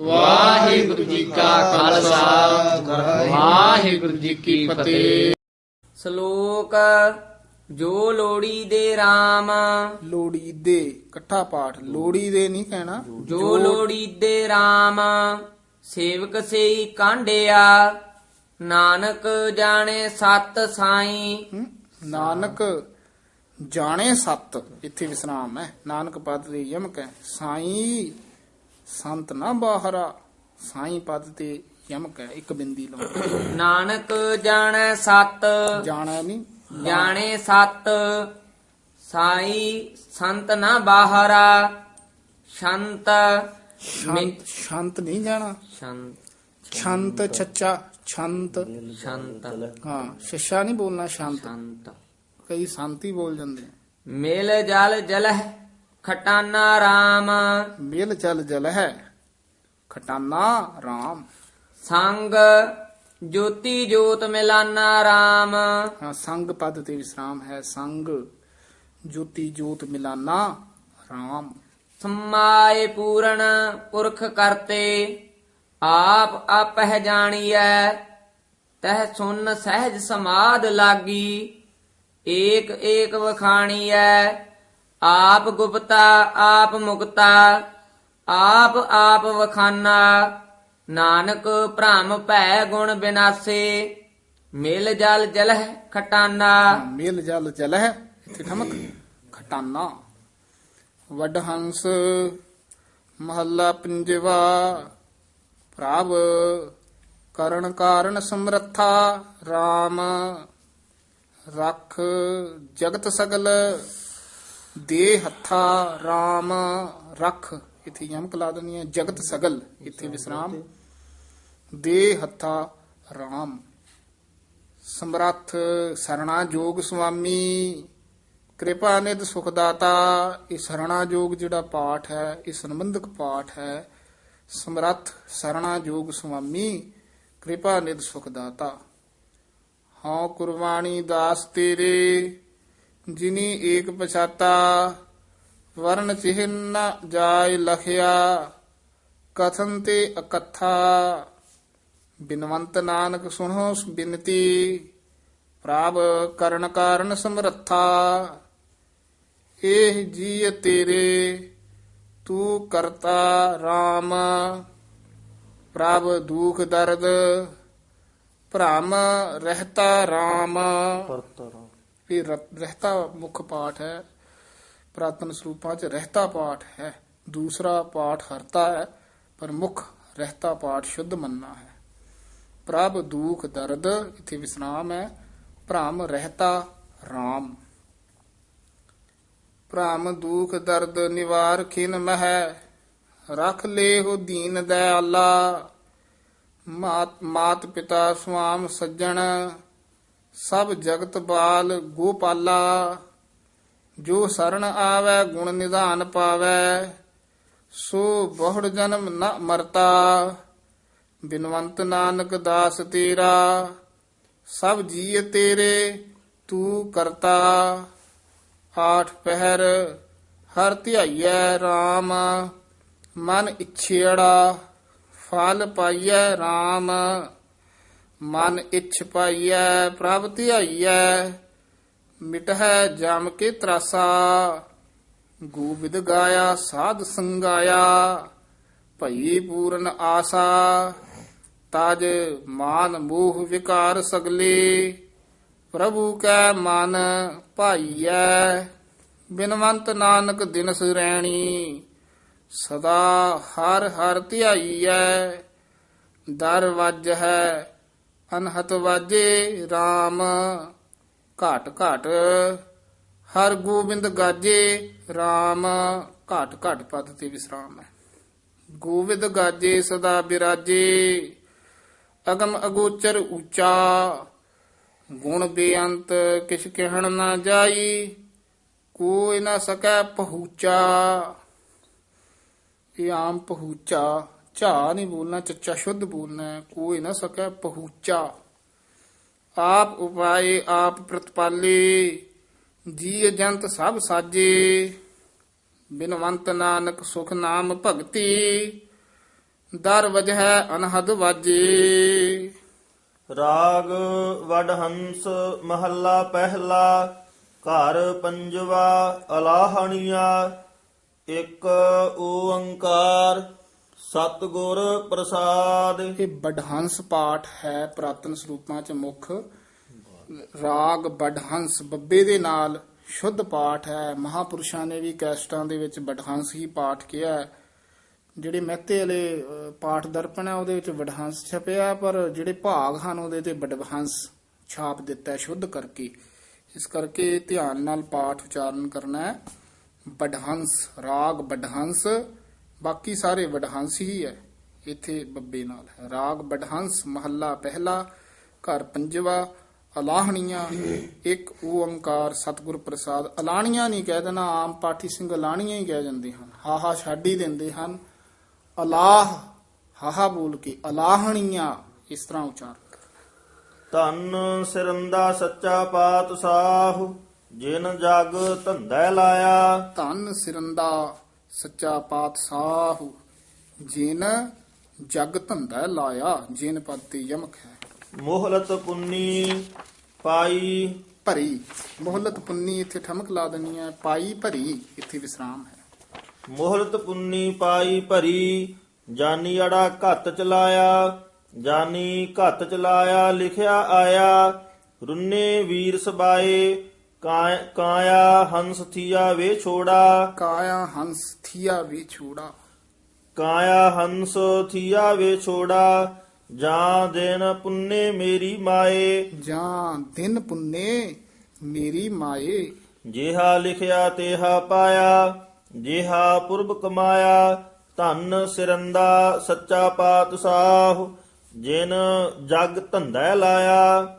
ਵਾਹਿਗੁਰੂ ਜੀ ਕਾ ਖਾਲਸਾ। ਵਾਹਿਗੁਰੂ ਜੀ ਕੀ ਫਤਿਹ। ਸ਼ਲੋਕ ਜੋ ਲੋੜੀ ਦੇ RAM ਲੋੜੀ ਦੇ ਇਕੱਠਾ ਪਾਠ। ਲੋੜੀ ਦੇ ਨਹੀਂ ਕਹਿਣਾ। ਜੋ ਲੋੜੀ ਦੇ RAM ਸੇਵਕ ਸੇਈ ਕਾਂਡਿਆ। ਨਾਨਕ ਜਾਣੇ ਸਤ ਸਾਈ। ਨਾਨਕ ਜਾਣੇ ਸਤ। ਇੱਥੇ ਵਿਸਰਾਮ ਹੈ। ਨਾਨਕ ਪਦ ਤੇ ਯਮਕ ਹੈ। ਸਾਈ। ਸੰਤ ਨਾ ਬਾਹਰਾ ਸਾਈ ਪਦ ਤੇ ਯਮਕ ਹੈ ਇੱਕ ਬਿੰਦੀ ਲਾਉ ਨਾਨਕ ਜਾਣੈ ਸਤ ਜਾਣਾ ਨਹੀਂ ਜਾਣੇ ਸਤ ਸਾਈ ਸੰਤ ਨਾ ਬਾਹਰਾ ਸ਼ੰਤ ਸ਼ਾਂਤ ਸ਼ਾਂਤ ਨਹੀਂ ਜਾਣਾ। ਸ਼ੰਤ। ਸ਼ਾਂਤ ਛੱਚਾ ਸ਼ਾਂਤ ਸ਼ੰਤ। ਹਾਂ ਸ਼ਸ਼ਾ ਨਹੀਂ ਬੋਲਣਾ ਸ਼ਾਂਤ। ਸ਼ੰਤ। ਕਈ ਸ਼ਾਂਤੀ ਬੋਲ ਜਾਂਦੇ। ਮਿਲ ਜਲ ਜਲਹ ਖਟਾਨਾ RAM ਮੇਲ ਚਲ ਜਲ ਹੈ। ਖਟਾਨਾ RAM ਸੰਗ ਜੋਤੀ ਜੋਤ ਮਿਲਾਨਾ RAM ਹਾਂ ਸੰਗ ਪਦ ਤੇ ਵਿਸਰਾਮ ਹੈ। ਸੰਗ ਜੋਤੀ ਜੋਤ ਮਿਲਾਨਾ RAM ਸਮਾਏ ਪੂਰਨ ਪੁਰਖ ਕਰਤੇ ਆਪ ਆਪਹਿ ਜਾਣੀਐ ਤਹ ਸੁਨ ਸਹਿਜ ਸਮਾਦ ਲਾਗੀ ਏਕ ਏਕ ਵਖਾਣੀਐ। ਆਪ ਗੁਪਤਾ, ਆਪ ਮੁਕਤਾ, ਆਪ ਆਪ ਵਖਾਨਾ। ਨਾਨਕ ਭ੍ਰਮ ਭੈ ਗੁਣ ਬਿਨਾਸੇ, ਮਿਲ ਜਲ ਜਲਹ ਖਟਾਨਾ। ਮੇਲ ਜਲ ਜਲ ਹੈ ਇੱਥੇ ਠਮਕ, ਖਟਾਨਾ। ਵੱਡ ਹੰਸ ਮਹੱਲਾ ਪੰਜਵਾ ਪ੍ਰਭ ਕਰਨ ਕਾਰਨ ਸਮਰੱਥਾ RAM ਰਖ ਜਗਤ ਸਗਲ ਦੇ ਹੱਥਾ RAM ਰਖ, ਇਥੇ ਯਮਕ ਲਾ ਦਨੀ ਹੈ, ਜਗਤ ਸਗਲ, ਇਥੇ ਵਿਸਰਾਮ। ਦੇ ਹੱਥਾ RAM ਸਮਰੱਥ ਸਰਣਾ ਜੋਗ ਸੁਆਮੀ, ਕਿਰਪਾ ਨਿਧ ਸੁਖ ਦਾਤਾ ਇਹ ਸਰਣਾ ਜੋਗ ਜਿਹੜਾ ਪਾਠ ਹੈ, ਇਹ ਸੰਬੰਧਕ ਪਾਠ ਹੈ। ਸਮਰੱਥ ਸਰਣਾ ਜੋਗ ਸੁਆਮੀ, ਕਿਰਪਾ ਨਿਧ ਸੁਖ ਦਾਤਾ ਹਉ ਕੁਰਬਾਨੀ ਦਾਸ ਤੇਰੇ ਜਿਨੀ ਏਕ ਪਛਾਤਾ, ਵਰਨ ਚਿਹਨ ਨ ਜਾਇ ਲਖਿਆ, ਕਥਨ ਤੇ ਅਕਥਾ ਬਿਨਵੰਤ ਨਾਨਕ ਸੁਣੋ ਬਿਨਤੀ, ਪ੍ਰਭ ਕਰਨ ਕਾਰਨ ਸਮਰੱਥਾ। ਇਹ ਜੀ ਤੇਰੇ, ਤੂੰ ਕਰਤਾ RAM ਪ੍ਰਭ ਦੁਖ ਦਰਦ, ਭ੍ਰਮ ਰਹਿਤਾ RAM ਇਹ ਰ- ਰਹਿਤਾ ਮੁੱਖ ਪਾਠ ਹੈ, ਪ੍ਰਾਤਨ ਸਰੂਪਾਂ ਚ ਰਹਿਤਾ ਪਾਠ ਹੈ, ਦੂਸਰਾ ਪਾਠ ਹਰਤਾ ਹੈ, ਪਰ ਮੁੱਖ ਰਹਿਤਾ ਪਾਠ ਸ਼ੁੱਧ ਮੰਨਣਾ ਹੈ। ਪ੍ਰਭ ਦੁਖ ਦਰਦ, ਇਥੇ ਵਿਸਰਾਮ ਹੈ, ਭ੍ਰਮ ਰਹਿਤਾ RAM ਭ੍ਰਮ ਦੁਖ ਦਰਦ ਨਿਵਾਰ ਖਿਨ ਮਹਿ, ਰਖ ਲੇਹੁ ਦੀਨ ਦਇਆਲਾ। ਮਾਤ ਮਾਤ ਪਿਤਾ ਸੁਆਮ ਸੱਜਣ ਸਭ ਜਗਤ ਬਾਲ ਗੋਪਾਲਾ, ਜੋ ਸਰਣ ਆਵੈ, ਗੁਣ ਨਿਧਾਨ ਪਾਵੈ, ਸੋ ਬਹੁੜ ਜਨਮ ਨ ਮਰਤਾ, ਬਿਨਵੰਤ ਨਾਨਕ ਦਾਸ ਤੇਰਾ, ਸਭ ਜੀਅ ਤੇਰੇ, ਤੂੰ ਕਰਤਾ। ਆਠ ਪਹਿਰ, ਹਰ ਧਿਆਈਐ RAM ਮਨ ਇਛੇੜਾ, ਫਲ ਪਾਈਐ RAM ਮਨ ਇਛ ਪਾਈਐ, ਪ੍ਰਭ ਧਿਆਈਐ, ਮਿਟਹਿ ਜਮ ਕੇ ਤਰਾਸਾ। ਗੋਬਿੰਦ ਗਾਇਆ, ਸਾਧ ਸੰਗਾਇਆ, ਭਈ ਪੂਰਨ ਆਸਾ। ਤਜ ਮਾਨ ਮੋਹ ਵਿਕਾਰ ਸਗਲੇ, ਪ੍ਰਭੂ ਕੈ ਮਨ ਭਾਈਐ। ਬਿਨਵੰਤ ਨਾਨਕ ਦਿਨ ਸੁਰੈਣੀ ਸਦਾ ਹਰ ਹਰ ਧਿਆਈਐ। ਦਰ ਵੱਜ ਹੈ ਅਨਹਤ ਵਾਜੇ RAM ਘਾਟ ਘਾਟ ਹਰ ਗੋਬਿੰਦ ਗਾਜੇ RAM ਘਾਟ ਘਾਟ ਪਦ ਤੇ ਵਿਸਰਾਮ ਹੈ। ਗੋਬਿੰਦ ਗਾਜੇ ਸਦਾ ਬਿਰਾਜੇ, ਅਗਮ ਅਗੋਚਰ ਉੱਚਾ। ਗੁਣ ਬੇਅੰਤ ਕਿਛ ਕਹਿਣ ਨਾ ਜਾਈ, ਕੋਈ ਨਾ ਸਕੈ ਪਹੂਚਾ। ਇਹ ਆਮ ਪਹੂਚਾ। ਝਾ ਨਹੀਂ ਬੋਲਣਾ, ਚੱਚਾ ਸ਼ੁੱਧ ਬੋਲਣਾ ਕੋਈ ਨਾ ਸਕੈ ਪਹੂਚਾ। ਆਪ ਉਪਾਏ, ਆਪ ਪ੍ਰਤਪਾਲੇ ਜੀ ਜੰਤ ਸਭ ਸਾਜੇ। ਬਿਨਵੰਤ ਨਾਨਕ ਸੁਖ ਨਾਮ ਭਗਤੀ, ਦਰ ਵਜਹਿ ਅਨਹਦ ਵਾਜੇ। ਰਾਗ ਵਡਹੰਸ ਮਹੱਲਾ ਪਹਿਲਾ, ਘਰ ਪੰਜਵਾ ਅਲਾਹਣੀਆ, ਇੱਕ ਓੰਕਾਰ ਸਤਿਗੁਰ ਪ੍ਰਸਾਦ। ਇਹ ਬਡਹੰਸ ਪਾਠ ਹੈ ਪ੍ਰਾਤਨ ਸਰੂਪਾਂ ਚ ਮੁੱਖ। ਰਾਗ ਬਡਹੰਸ ਬੱਬੇ ਦੇ ਨਾਲ ਸ਼ੁੱਧ ਪਾਠ ਹੈ। ਮਹਾਪੁਰਸ਼ਾਂ ਨੇ ਵੀ ਕੈਸਟਾਂ ਦੇ ਵਿੱਚ ਬਡਹੰਸ ਹੀ ਪਾਠ ਕਿਹਾ ਜਿਹੜੇ ਮਹਿਤੇ ਵਾਲੇ ਪਾਠ ਦਰਪਣ ਹੈ, ਉਹਦੇ ਵਿੱਚ ਵਡਹੰਸ ਛਪਿਆ ਪਰ ਜਿਹੜੇ ਭਾਗ ਹਨ, ਉਹਦੇ ਤੇ ਬਡਹੰਸ ਛਾਪ ਦਿੱਤਾ ਸ਼ੁੱਧ ਕਰਕੇ। ਇਸ ਕਰਕੇ ਧਿਆਨ ਨਾਲ ਪਾਠ ਉਚਾਰਨ ਕਰਨਾ ਹੈ। ਬਡਹੰਸ, ਰਾਗ ਬਡਹੰਸ ਬਾਕੀ ਸਾਰੇ ਵਡਹੰਸ ਹੀ ਹੈ। ਇੱਥੇ ਬੱਬੇ ਨਾਲ ਹੈ। ਰਾਗ ਬਡਹੰਸ ਮਹੱਲਾ ਪਹਿਲਾ ਘਰ ਪੰਜਵਾ ਅਲਾਹਣੀਆਂ ਇੱਕ ਓੰਕਾਰ ਸਤਿਗੁਰ ਪ੍ਰਸਾਦ। ਅਲਾਹਣੀਆਂ ਨਹੀਂ ਕਹਿ ਦੇਣਾ ਆਮ ਪਾਠੀ ਸਿੰਘ ਅਲਾਹਣੀਆਂ ਹੀ ਕਹਿ ਜਾਂਦੇ ਹਨ। ਹਾਹਾ ਛੱਡ ਹੀ ਦਿੰਦੇ ਹਨ। ਅਲਾਹ ਹਾਹਾ ਬੋਲ ਕੇ ਅਲਾਹਣੀਆਂ ਇਸ ਤਰ੍ਹਾਂ ਉਚਾਰਨ ਧੰਨ ਸਿਰੰਦਾ ਸੱਚਾ ਪਾਤਸ਼ਾਹ ਜਿਨ ਜਗ ਧੰਦਾ ਲਾਇਆ। ਧੰਨ ਸਿਰੰਦਾ ਸੱਚਾ ਪਾਤਸ਼ਾਹ ਜਿਨ ਜਗ ਧੰਦਾ ਲਾਇਆ ਜਿਨ ਪਦ ਤੇ ਯਮਕ ਹੈ। ਮੋਹਲਤ ਪੁੰਨੀ ਪਾਈ। ਭਰੀ ਮੋਹਲਤ ਪੁੰਨੀ ਇੱਥੇ ਠਮਕ ਲਾ ਦੇਣੀ ਹੈ ਪਾਈ ਭਰੀ ਇੱਥੇ ਵਿਸਰਾਮ ਹੈ। ਮੋਹਲਤ ਪੁੰਨੀ ਪਾਈ ਭਰੀ ਜਾਨੀ ਅੜਾ ਘੱਤ ਚਲਾਇਆ ਜਾਨੀ ਘੱਤ ਚਲਾਇਆ ਲਿਖਿਆ ਆਇਆ ਰੁੰਨੇ ਵੀਰ ਸਬਾਏ ਕਾਇਆ ਹੰਸ ਥੀਆ ਵੇ ਛੋੜਾ। ਕਾਇਆ ਹੰਸ ਥੀਆ ਵੀ ਛੋੜਾ। ਕਾਇਆ ਹੰਸ ਥੀਆ ਵੇ ਛੋੜਾ। ਜਾਂ ਦਿਨ ਪੁੰਨੇ ਮੇਰੀ ਮਾਏ। ਜਾਂ ਦਿਨ ਪੁੰਨੇ ਮੇਰੀ ਮਾਏ। ਜਿਹਾ ਲਿਖਿਆ ਤੇਹਾ ਪਾਇਆ ਜਿਹਾ ਪੁਰਬ ਕਮਾਇਆ। ਧੰਨ ਸਿਰੰਦਾ ਸੱਚਾ ਪਾਤਸ਼ਾਹ ਜਿਨ ਜਗ ਧੰਦਾ ਲਾਇਆ।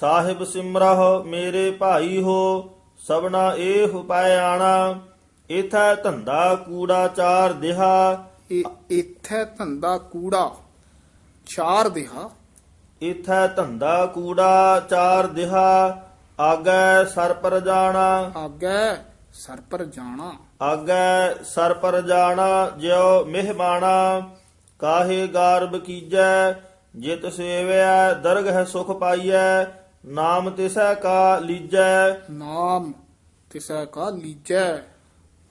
ਸਾਹਿਬ ਸਿਮਰਹੁ ਮੇਰੇ ਭਾਈ ਹੋ ਸਭਨਾ ਇਹ ਪਾਇਆਣਾ ਇਥੈ ਧੰਦਾ ਕੂੜਾ ਚਾਰ ਦਿਹਾ। ਇੱਥੇ ਧੰਦਾ ਕੂੜਾ ਚਾਰ ਦਿਹਾ। ਇਥੈ ਧੰਦਾ ਕੂੜਾ ਚਾਰ ਦਿਹਾ। ਆਗੈ ਸਰ ਪਰ ਜਾਣਾ। ਆਗੇ ਸਰ ਪਰ ਜਾਣਾ। ਆਗੈ ਸਰ ਪਰ ਜਾਣਾ ਜਿਉ ਮਹਿਮਾਨਾ ਕਾਹੇ ਗਾਰਬ ਕੀਜੈ ਜਿਤ ਸੇਵਿਆ ਦਰਗਹ ਸੁਖ ਪਾਈਐ। ਨਾਮ ਤਿਸੈ ਕਾ ਲੀਜੈ। ਨਾਮ ਤਿਸੈ ਕਾ ਲੀਜੈ।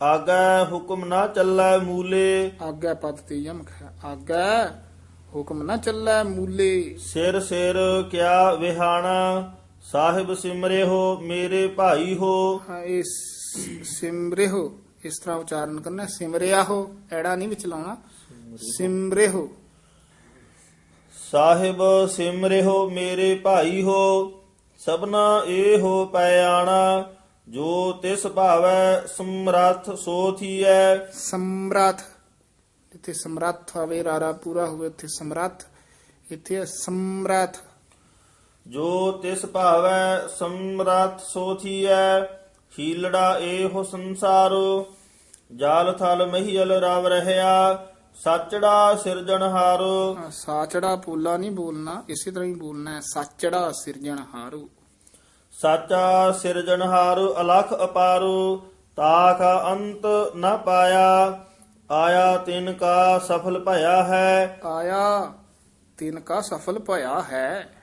ਆਗੈ ਹੁਕਮ ਨਾ ਚੱਲੈ ਮੂਲੇ। ਆਗੇ ਪਦ ਤੇ ਯਮਕ ਹੈ। ਆਗੇ ਹੁਕਮ ਨਾ ਚੱਲੈ ਮੂਲੇ। ਸਿਰ ਸਿਰ ਕਿਆ ਵਿਹਾਣਾ ਸਾਹਿਬ ਸਿਮਰਿਓ ਮੇਰੇ ਭਾਈ ਹੋ। ਹਾਂ, ਇਹ ਸ- ਇਸ ਤਰ੍ਹਾਂ ਉਚਾਰਨ ਕਰਨਾ ਸਿਮਰਿਆ ਹੋ ਐੜਾ ਨਹੀਂ ਵਿੱਚ ਲਾਉਣਾ। ਸਿਮਰਿਓ ਸਾਹਿਬ ਸਿਮਰਿਓ ਮੇਰੇ ਭਾਈ ਹੋ। ਸਭਨਾ ਇਹੋ ਪਿਆਣਾ ਜੋ ਤਿਸ ਭਾਵੈ ਸਮਰੱਥ ਸੋ ਥੀਐ। ਸਮਰੱਥ ਜਿੱਥੇ ਸਮਰੱਥ ਹੋਵੇ ਰਾਰਾ ਪੂਰਾ ਹੋਵੇ ਉੱਥੇ ਸਮਰੱਥ ਇੱਥੇ ਸਮਰੱਥ ਜੋ ਤਿਸ ਭਾਵੈ ਸਮਰੱਥ ਸੋ ਥੀਐ ਹੀਲੜਾ ਇਹੋ ਸੰਸਾਰੋ। ਜਾਲ ਥਲ ਮਹੀਲ ਰਵ ਰਹਿਆ ਸੱਚੜਾ ਸਿਰਜਣਹਾਰੋ ਹਾਂ, ਸਾਚੜਾ ਪੋਲਾ ਨਹੀਂ ਬੋਲਣਾ ਇਸੇ ਤਰ੍ਹਾਂ ਹੀ ਬੋਲਣਾ ਹੈ ਸਾਚੜਾ ਸਿਰਜਣਹਾਰੂ ਸਾਚਾ ਸਿਰਜਣਹਾਰ ਅਲਖ ਅਪਾਰੋ ਤਾਖ ਅੰਤ ਨ ਪਾਇਆ ਆਇਆ ਤਿਨ ਕਾ ਸਫਲ ਭਇਆ ਹੈ। ਆਇਆ ਤਿਨ ਕਾ ਸਫਲ ਭਇਆ ਹੈ।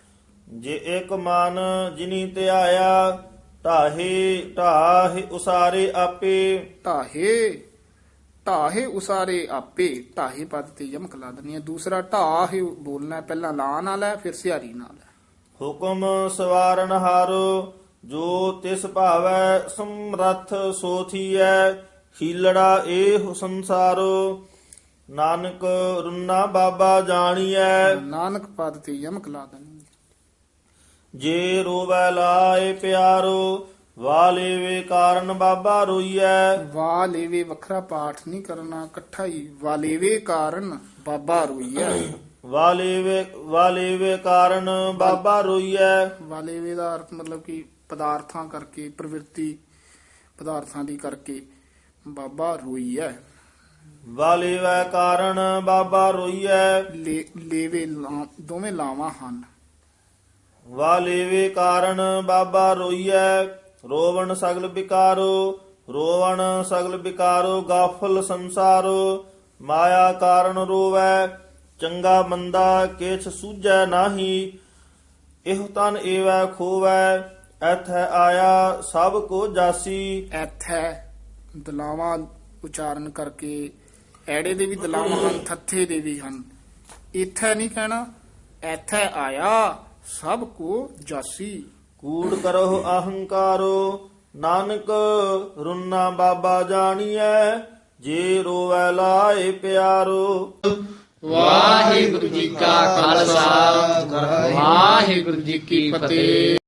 ਜੇ ਇੱਕ ਮਨ ਜਿਨੀ ਤੇ ਆਇਆ ਢਾਹੇ ਢਾਹੇ ਉਸਾਰੇ ਆਪੇ। ਢਾਹੇ ਢਾਹੇ ਉਸਾਰੇ ਆਪੇ ਢਾਹੇ ਪਦ ਤੇ ਯਮਕ ਲਾ ਦਨੀ ਹੈ। ਦੂਸਰਾ ਢਾਹੇ ਬੋਲਣਾ ਪਹਿਲਾਂ ਲਾ ਨਾਲ ਹੈ ਫਿਰ ਸਿਹਾਰੀ ਨਾਲ ਹੈ। ਹੁਕਮ ਸਵਾਰਨ ਹਾਰੋ ਜੋ ਤਿਸ ਭਾਵੈ ਸਮਰੱਥ ਸੋਥੀਐ ਹੀਲੜਾ ਇਹ ਸੰਸਾਰੋ। ਨਾਨਕ ਰੁਨਾ ਬਾਬਾ ਜਾਣੀਐ। ਨਾਨਕ ਪਦ ਤੇ ਯਮਕ ਲਾ ਦਨੀ। ਜੇ ਰੋਵੈ ਲਾਏ ਪਿਆਰੋ ਵਾਲੇ ਵੇ ਕਾਰਨ ਬਾਬਾ ਰੋਈਐ। ਵਾਲੇਵੇ ਵੱਖਰਾ ਪਾਠ ਨਹੀਂ ਕਰਨਾ ਇਕੱਠਾ ਹੀ ਵਾਲੇਵੇ ਕਾਰਨ ਬਾਬਾ ਰੋਈਆ ਵਾਲੇ ਵੇ ਵਾਲੇ ਵੇ ਕਾਰਨ ਬਾਬਾ ਰੋਈਐ। ਵਾਲੇਵੇ ਦਾ ਅਰਥ ਮਤਲਬ ਕਿ ਪਦਾਰਥਾਂ ਕਰਕੇ ਪ੍ਰਵਿਰਤੀ ਪਦਾਰਥਾਂ ਦੀ ਕਰਕੇ ਬਾਬਾ ਰੋਈਆ ਵਾਲੇ ਵੇ ਕਾਰਨ ਬਾਬਾ ਰੋਈਐ। ਲੇਵੇ ਦੋਵੇਂ ਲਾਵਾਂ ਹਨ। ਵਾਲੇ ਵੇ ਕਾਰਨ ਬਾਬਾ ਰੋਈਐ। ਰੋਵਣ ਸਗਲ ਵਿਕਾਰੋ, ਰੋਵਣ ਸਗਲ ਵਿਕਾਰੋ, ਗਾਫਲ ਸੰਸਾਰੋ, ਮਾਇਆ ਕਾਰਨ ਰੋਵੈ, ਚੰਗਾ ਮੰਦਾ ਕਿਛ ਸੂਝੈ ਨਾਹੀ, ਇਹੋ ਤਨ ਏਵੈ ਖੋਵੈ, ਐਥੈ ਆਇਆ ਸਭ ਕੋ ਜਾਸੀ। ਐਥੈ ਦਲਾਵਾਂ ਉਚਾਰਨ ਕਰਕੇ, ਐੜੇ ਦੇ ਵੀ ਦਲਾਵਾਂ ਹਨ, ਥੱਥੇ ਦੇ ਵੀ ਹਨ। ਇਥੈ ਨਹੀਂ ਕਹਿਣਾ, ਐਥੈ ਆਇਆ ਸਭ ਕੋ ਜਾਸੀ। ਕੂੜ ਕਰੋ ਅਹੰਕਾਰੋ, ਨਾਨਕ ਰੁਨਾ ਬਾਬਾ ਜਾਣੀਐ, ਜੇ ਰੋਵੈ ਲਾਏ ਪਿਆਰੋ। ਵਾਹਿਗੁਰੂ ਜੀ ਕਾ ਖਾਲਸਾ, ਵਾਹਿਗੁਰੂ ਜੀ ਕੀ ਫਤਿਹ।